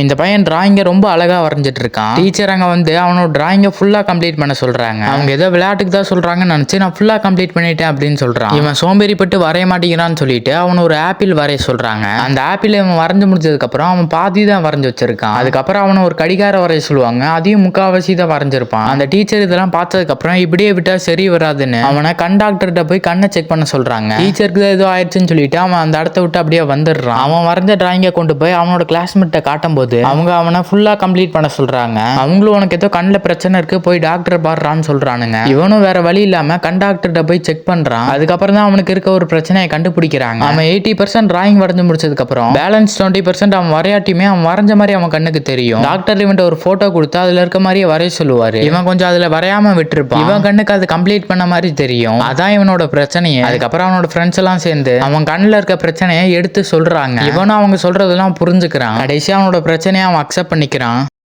இந்த பையன் டிராயிங்கை ரொம்ப அழகாக வரைஞ்சிட்டு இருக்கான் டீச்சர் அங்கே வந்து அவனோட டிராயிங்கை ஃபுல்லாக கம்ப்ளீட் பண்ண சொல்கிறாங்க அவங்க ஏதோ விளையாட்டுக்கு தான் சொல்கிறாங்கன்னு நினச்சி நான் ஃபுல்லாக கம்ப்ளீட் பண்ணிட்டேன் அப்படின்னு சொல்கிறான் இவன் சோம்பேறிப்பட்டு வரைய மாட்டேங்கிறான்னு சொல்லிட்டு அவன் ஒரு ஆப்பிள் வரைய சொல்கிறாங்க அந்த ஆப்பிள் இவன் வரைஞ்சு முடிச்சதுக்கப்புறம் அவன் பாதி தான் வரைஞ்சு வச்சிருக்கான். அதுக்கப்புறம் அவனை ஒரு கடிகார வரைய சொல்லுவாங்க. அதையும் முக்காவாசி தான் வரைஞ்சிருப்பான். அந்த டீச்சர் இதெல்லாம் பார்த்ததுக்கப்புறம் இப்படியே விட்டால் சரி வராதுன்னு அவனை கண் டாக்டர்கிட்ட போய் கண்ணை செக் பண்ண சொல்கிறாங்க டீச்சருக்கு தான் ஏதோ ஆயிடுச்சுன்னு சொல்லிட்டு அவன் அந்த இடத்த விட்டு அப்படியே வந்துடுறான். அவன் வரைஞ்ச டிராயிங்கை கொண்டு போய் அவனோட கிளாஸ்மேட்டை காட்டும்போது போது அவங்க அவனை ஃபுல்லா கம்ப்ளீட் பண்ண சொல்றாங்க. அவங்களும் உனக்கு ஏதோ கண்ணில் பிரச்சனை இருக்கு போய் டாக்டர் பாடுறான்னு சொல்றானுங்க. இவனும் வேற வழி இல்லாம கண் டாக்டர்கிட்ட போய் செக் பண்றான். அதுக்கப்புறம் தான் அவனுக்கு இருக்க ஒரு பிரச்சனையை கண்டுபிடிக்கிறாங்க. அவன் எயிட்டி பர்சன்ட் டிராயிங் வரைஞ்சு முடிச்சதுக்கு அப்புறம் பேலன்ஸ் டுவெண்ட்டி பர்சன்ட் அவன் வரையாட்டியுமே அவன் வரைஞ்ச மாதிரி அவன் கண்ணுக்கு தெரியும். டாக்டர் இவன்ட்ட ஒரு போட்டோ கொடுத்து அதுல இருக்க மாதிரியே வரைய சொல்லுவாரு. இவன் கொஞ்சம் அதுல வரையாம விட்டுருப்பான். இவன் கண்ணுக்கு அது கம்ப்ளீட் பண்ண மாதிரி தெரியும். அதான் இவனோட பிரச்சனையே. அதுக்கப்புறம் அவனோட ஃப்ரெண்ட்ஸ் எல்லாம் சேர்ந்து அவன் கண்ணுல இருக்க பிரச்சனையை எடுத்து சொல்றாங்க. இவனும் அவங்க சொல்றதெல்லாம் புரிஞ்சுக்கிறான். கடைசியா அவனோட பிரச்சனையை அவன் அக்செப்ட் பண்ணிக்கிறான்.